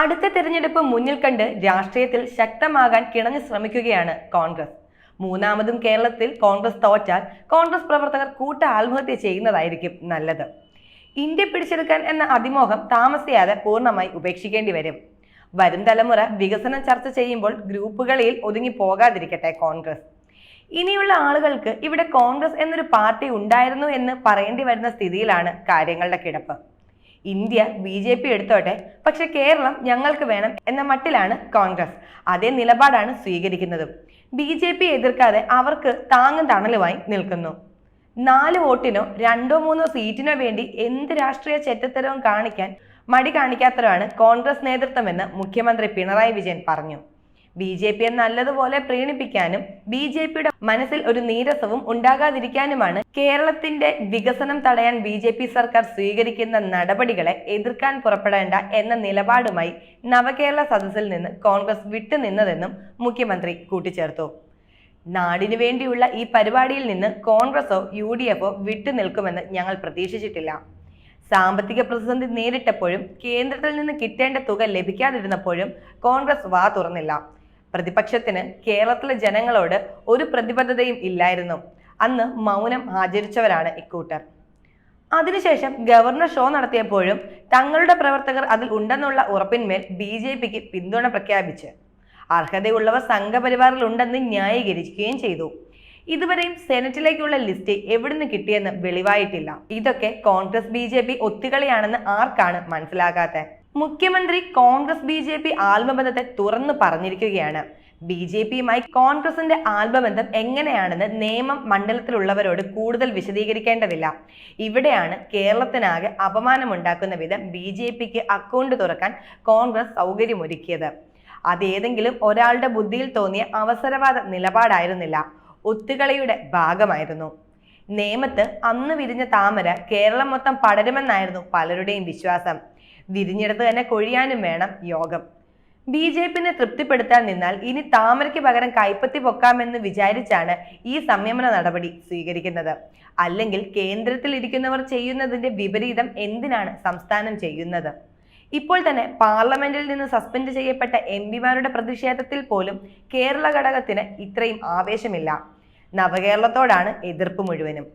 അടുത്ത തെരഞ്ഞെടുപ്പ് മുന്നിൽ കണ്ട് രാഷ്ട്രീയത്തിൽ ശക്തമാകാൻ കിണഞ്ഞു ശ്രമിക്കുകയാണ് കോൺഗ്രസ്. മൂന്നാമതും കേരളത്തിൽ കോൺഗ്രസ് തോറ്റാൽ കോൺഗ്രസ് പ്രവർത്തകർ കൂട്ട ആത്മഹത്യ ചെയ്യുന്നതായിരിക്കും നല്ലത്. ഇന്ത്യ പിടിച്ചെടുക്കാൻ എന്ന അതിമോഹം താമസിയാതെ പൂർണമായി ഉപേക്ഷിക്കേണ്ടി വരും. വരും തലമുറ വികസനം ചർച്ച ചെയ്യുമ്പോൾ ഗ്രൂപ്പുകളിൽ ഒതുങ്ങി പോകാതിരിക്കട്ടെ കോൺഗ്രസ്. ഇനിയുള്ള ആളുകൾക്ക് ഇവിടെ കോൺഗ്രസ് എന്നൊരു പാർട്ടി ഉണ്ടായിരുന്നു എന്ന് പറയേണ്ടി വരുന്ന സ്ഥിതിയിലാണ് കാര്യങ്ങളുടെ കിടപ്പ്. ഇന്ത്യ ബി ജെ പി എടുത്തോട്ടെ. പക്ഷെ കേരളം ഞങ്ങൾക്ക് വേണം എന്ന മട്ടിലാണ് കോൺഗ്രസ്. അതേ നിലപാടാണ് സ്വീകരിക്കുന്നതും. ബി ജെ പി എതിർക്കാതെ അവർക്ക് താങ്ങും തണലുമായി നിൽക്കുന്നു. നാല് വോട്ടിനോ രണ്ടോ മൂന്നോ സീറ്റിനോ വേണ്ടി എന്ത് രാഷ്ട്രീയ ചെറ്റത്തരവും കാണിക്കാൻ മടി കാണിക്കാത്തവരാണ് കോൺഗ്രസ് നേതൃത്വമെന്ന് മുഖ്യമന്ത്രി പിണറായി വിജയൻ പറഞ്ഞു. ബി ജെ പിയെ നല്ലതുപോലെ പ്രീണിപ്പിക്കാനും ബി ജെ പിയുടെ മനസ്സിൽ ഒരു നീരസവും ഉണ്ടാകാതിരിക്കാനുമാണ് കേരളത്തിന്റെ വികസനം തടയാൻ ബി ജെ പി സർക്കാർ സ്വീകരിക്കുന്ന നടപടികളെ എതിർക്കാൻ പുറപ്പെടേണ്ട എന്ന നിലപാടുമായി നവകേരള സദസ്സിൽ നിന്ന് കോൺഗ്രസ് വിട്ടുനിന്നതെന്നും മുഖ്യമന്ത്രി കൂട്ടിച്ചേർത്തു. നാടിനു വേണ്ടിയുള്ള ഈ പരിപാടിയിൽ നിന്ന് കോൺഗ്രസോ യു ഡി എഫോ വിട്ടുനിൽക്കുമെന്ന് ഞങ്ങൾ പ്രതീക്ഷിച്ചിട്ടില്ല. സാമ്പത്തിക പ്രതിസന്ധി നേരിട്ടപ്പോഴും കേന്ദ്രത്തിൽ നിന്ന് കിട്ടേണ്ട തുക ലഭിക്കാതിരുന്നപ്പോഴും കോൺഗ്രസ് വാ തുറന്നില്ല. പ്രതിപക്ഷത്തിന് കേരളത്തിലെ ജനങ്ങളോട് ഒരു പ്രതിബദ്ധതയും ഇല്ലായിരുന്നു. അന്ന് മൗനം ആചരിച്ചവരാണ് ഇക്കൂട്ടർ. അതിനുശേഷം ഗവർണർ ഷോ നടത്തിയപ്പോഴും തങ്ങളുടെ പ്രവർത്തകർ അതിൽ ഉണ്ടെന്നുള്ള ഉറപ്പിന്മേൽ ബി ജെ പിക്ക് പിന്തുണ പ്രഖ്യാപിച്ച്. അർഹതയുള്ളവർ സംഘപരിവാറിൽ ഉണ്ടെന്ന് ന്യായീകരിക്കുകയും ചെയ്തു. ഇതുവരെയും സെനറ്റിലേക്കുള്ള ലിസ്റ്റ് എവിടുന്ന് കിട്ടിയെന്ന് വെളിവായിട്ടില്ല. ഇതൊക്കെ കോൺഗ്രസ് ബി ജെ പി ഒത്തുകളിയാണെന്ന് ആർക്കാണ് മനസ്സിലാകാത്തത് മുഖ്യമന്ത്രി കോൺഗ്രസ് ബി ജെ പി ആത്മബന്ധത്തെ തുറന്നു പറഞ്ഞിരിക്കുകയാണ്. ബി ജെ പിയുമായി കോൺഗ്രസിന്റെ ആത്മബന്ധം എങ്ങനെയാണെന്ന് നിയമം മണ്ഡലത്തിലുള്ളവരോട് കൂടുതൽ വിശദീകരിക്കേണ്ടതില്ല. ഇവിടെയാണ് കേരളത്തിനാകെ അപമാനമുണ്ടാക്കുന്ന വിധം ബി ജെ പിക്ക് അക്കൗണ്ട് തുറക്കാൻ കോൺഗ്രസ് സൗകര്യമൊരുക്കിയത്. അതേതെങ്കിലും ഒരാളുടെ ബുദ്ധിയിൽ തോന്നിയ അവസരവാദ നിലപാടായിരുന്നില്ല. ഒത്തുകളിയുടെ ഭാഗമായിരുന്നു. നേമത്ത് അന്ന് വിരിഞ്ഞ താമര കേരളം മൊത്തം പടരുമെന്നായിരുന്നു പലരുടെയും വിശ്വാസം. വിരിഞ്ഞെടുത്ത് തന്നെ കൊഴിയാനും വേണം യോഗം. ബി ജെ പിനെ തൃപ്തിപ്പെടുത്താൻ നിന്നാൽ ഇനി താമരയ്ക്ക് പകരം കൈപ്പത്തി പൊക്കാമെന്ന് വിചാരിച്ചാണ് ഈ സംയമന നടപടി സ്വീകരിക്കുന്നത്. അല്ലെങ്കിൽ കേന്ദ്രത്തിൽ ഇരിക്കുന്നവർ ചെയ്യുന്നതിന്റെ വിപരീതം എന്തിനാണ് സംസ്ഥാനം ചെയ്യുന്നത്? ഇപ്പോൾ തന്നെ പാർലമെന്റിൽ നിന്ന് സസ്പെൻഡ് ചെയ്യപ്പെട്ട എം പിമാരുടെ പ്രതിഷേധത്തിൽ പോലും കേരള ഘടകത്തിന് ഇത്രയും ആവേശമില്ല. നവകേരളത്തോടാണ് എതിർപ്പ് മുഴുവനും.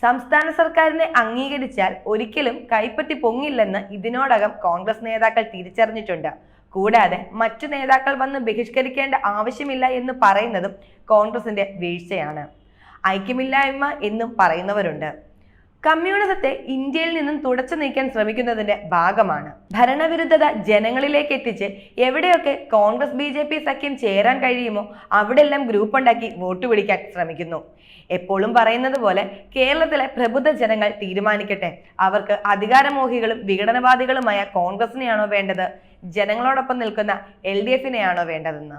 സംസ്ഥാന സർക്കാരിനെ അംഗീകരിച്ചാൽ ഒരിക്കലും കൈപ്പറ്റി പൊങ്ങില്ലെന്ന് ഇതിനോടകം കോൺഗ്രസ് നേതാക്കൾ തിരിച്ചറിഞ്ഞിട്ടുണ്ട്. കൂടാതെ മറ്റു നേതാക്കൾ വന്ന് ബഹിഷ്കരിക്കേണ്ട ആവശ്യമില്ല എന്ന് പറയുന്നതും കോൺഗ്രസിന്റെ വീഴ്ചയാണ്. ഐക്യമില്ലായ്മ എന്നും പറയുന്നവരുണ്ട്. കമ്മ്യൂണിസത്തെ ഇന്ത്യയിൽ നിന്നും തുടച്ചു നീക്കാൻ ശ്രമിക്കുന്നതിന്റെ ഭാഗമാണ്. ഭരണവിരുദ്ധത ജനങ്ങളിലേക്ക് എത്തിച്ച് എവിടെയൊക്കെ കോൺഗ്രസ് ബി ജെ പി സഖ്യം ചേരാൻ കഴിയുമോ അവിടെല്ലാം ഗ്രൂപ്പ് ഉണ്ടാക്കി വോട്ട് പിടിക്കാൻ ശ്രമിക്കുന്നു. എപ്പോഴും പറയുന്നത് പോലെ കേരളത്തിലെ പ്രബുദ്ധ ജനങ്ങൾ തീരുമാനിക്കട്ടെ. അവർക്ക് അധികാരമോഹികളും വിഘടനവാദികളുമായ കോൺഗ്രസിനെയാണോ വേണ്ടത്? ജനങ്ങളോടൊപ്പം നിൽക്കുന്ന എൽ ഡി എഫിനെയാണോ വേണ്ടതെന്ന്.